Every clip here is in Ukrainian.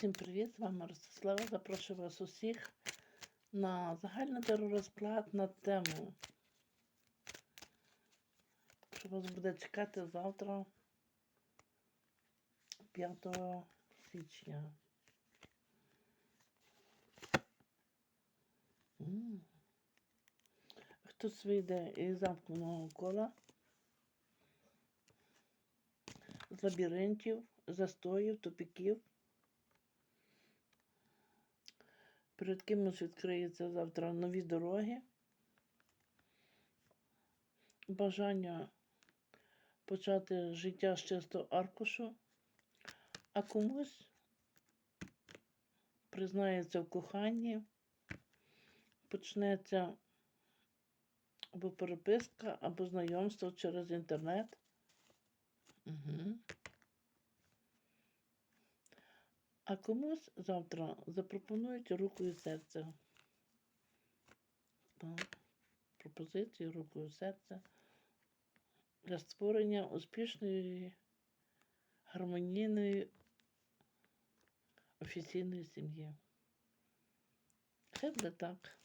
Усім привіт! З вами Ростислава. Запрошую вас усіх на загальний теророзклад на тему, що вас буде чекати завтра, 5 січня. Хтось вийде із замкненого кола, з лабіринтів, застоїв, тупіків. Перед кимось відкриються завтра нові дороги. Бажання почати життя з чистого аркушу, а комусь признається в коханні, почнеться або переписка, або знайомство через інтернет. Угу. А комусь завтра запропонують руку і серце. Руку і серце для створення успішної, гармонійної офіційної сім'ї. Хай буде так.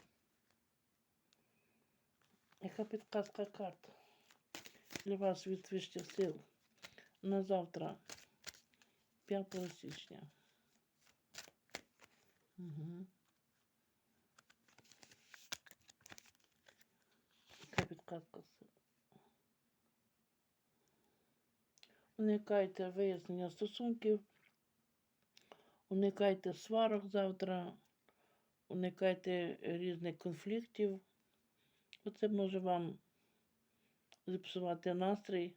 Яка підказка карт для вас від вищих сил на завтра, 5 січня? Угу. Яка підказка? Уникайте вияснення стосунків, уникайте сварок завтра, уникайте різних конфліктів. Оце може вам зіпсувати настрій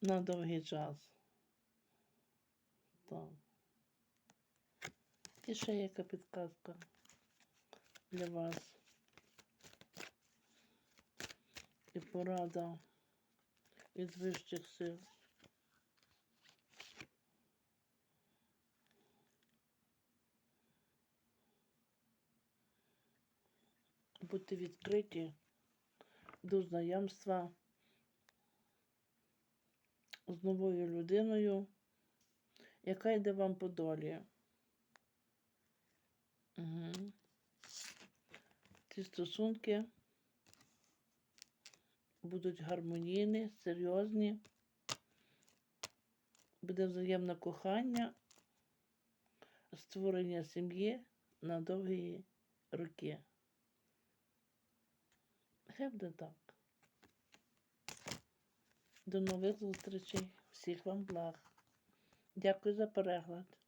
на довгий час. Так. І ще яка підказка для вас. І порада від вищих сил. Будьте відкриті до знайомства з новою людиною, яка йде вам по долі. Угу. Ці стосунки будуть гармонійні, серйозні, буде взаємне кохання, створення сім'ї на довгі роки. Хай так. До нових зустрічей. Всіх вам благ. Дякую за перегляд.